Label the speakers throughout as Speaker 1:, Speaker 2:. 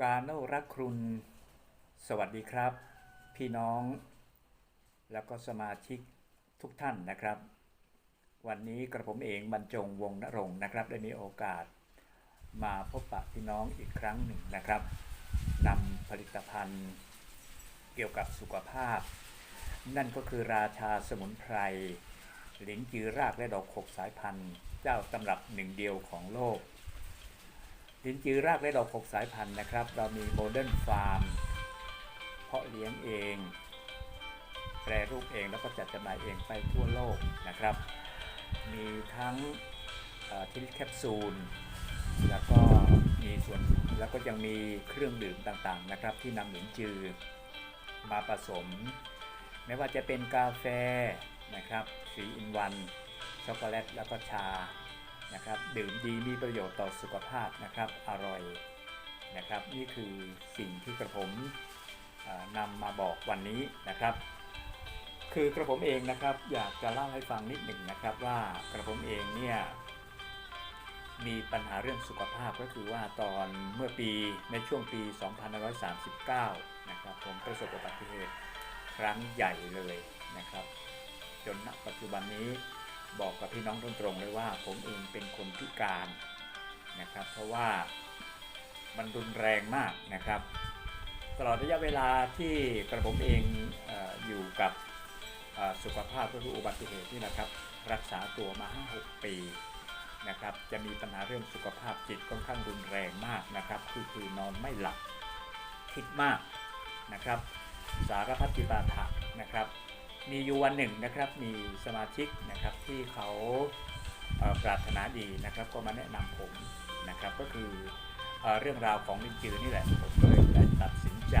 Speaker 1: การโนรักครุณ สวัสดีครับ พี่น้อง แล้วก็สมาชิกทุกท่านนะครับ วันนี้กระผมเองบรรจงวงณรงนะครับ ได้มีโอกาส มาพบปะพี่น้องอีกครั้งหนึ่งนะครับนำผลิตภัณฑ์ เกี่ยวกับสุขภาพ นั่นก็คือราชาสมุนไพรหลินจือรากและดอกขบสายพันธุ์ เจ้าตำรับหนึ่งเดียวของโลก ลินจือรากและดอกหกสายพันธุ์นะครับ เรามีโมเดิร์นฟาร์มเพาะเลี้ยงเอง แปรรูปเองแล้วก็จัดจำหน่ายเองไปทั่วโลกนะครับ มีทั้งทิลแคปซูล แล้วก็มีส่วนแล้วก็ยังมีเครื่องดื่มต่างๆนะครับ ที่นำหลินจือมาผสม ไม่ว่าจะเป็นกาแฟนะครับสีอินวันช็อกโกแลตแล้วก็ชา นะครับดื่มดีมีประโยชน์ต่อสุขภาพนะครับอร่อยนะครับนี่คือสิ่งที่กระผมนำมาบอกวันนี้นะครับ คือกระผมเองนะครับอยากจะเล่าให้ฟังนิดหนึ่งนะครับว่ากระผมเองเนี่ยมีปัญหาเรื่องสุขภาพก็คือว่าตอนเมื่อปีในช่วงปี 2539 นะครับผมประสบอุบัติเหตุครั้งใหญ่เลยนะครับ จนณปัจจุบันนี้ บอกกับพี่น้องตรงๆเลยว่า ผมเองเป็นคนพิการนะครับ เพราะว่ามันรุนแรงมากนะครับ ตลอดระยะเวลาที่กระผมเองออยู่กับสุขภาพก็คืออุบัติเหตุนี่นะครับ รักษาตัวมา 5-6 ปีนะครับจะมีปัญหาเรื่องสุขภาพจิตค่อนข้างรุนแรงมากนะครับ คือคือนอนไม่หลับคิดมากนะครับ สารพัดจิปาถะนะครับ มีอยู่วันหนึ่งนะครับ มีสมาชิกนะครับที่เขาปรารถนาดีนะครับ ก็มาแนะนำผมนะครับ ก็คือเอเรื่องราวของลินจือนี่แหละผมก็เลยตัดสินใจ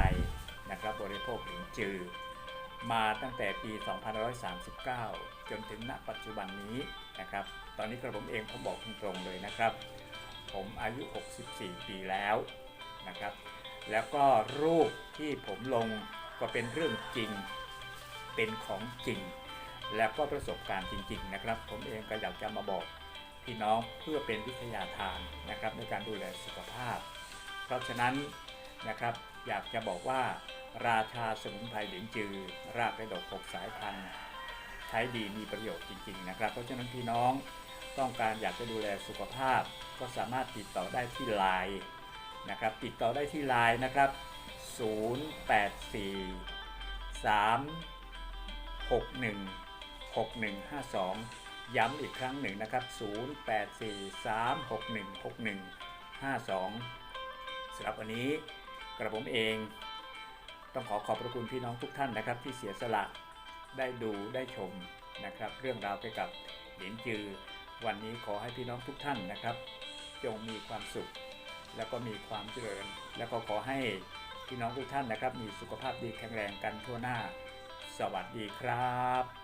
Speaker 1: นะครับบริโภคลินจือ มาตั้งแต่ปี 2539 จนถึงณปัจจุบันนี้นะครับ ตอนนี้กระผมเองผมบอกตรงๆเลยนะครับ ผมอายุ 64 ปีแล้วนะครับ แล้วก็รูปที่ผมลงก็เป็นเรื่องจริง เป็นของจริง แล้วก็ประสบการณ์จริง ๆ นะครับ ผมเองก็อยากจะมาบอกพี่น้องเพื่อเป็นวิทยาทานนะครับในการดูแลสุขภาพ เพราะฉะนั้นนะครับอยากจะบอกว่าราชาสมุนไพรเหลินจือ รากและดอกหกสายพันธุ์ใช้ดีมีประโยชน์จริง ๆ นะครับ เพราะฉะนั้นพี่น้องต้องการอยากจะดูแลสุขภาพ ก็สามารถติดต่อได้ที่ไลน์นะครับติดต่อได้ที่ไลน์นะครับ 084 3 61 6152 ย้ำอีกครั้งหนึ่งนะครับ 084 3 61 61 52สำหรับวันนี้กระผมเองต้องขอขอบพระคุณพี่น้องทุกท่านนะครับ ที่เสียสละได้ดูได้ชมนะครับ เรื่องราวเกี่ยวกับเหรียญจือ วันนี้ขอให้พี่น้องทุกท่านนะครับ จงมีความสุข แล้วก็มีความเจริญ แล้วก็ขอให้พี่น้องทุกท่านนะครับ มีสุขภาพดีแข็งแรงกันทั่วหน้า สวัสดีครับ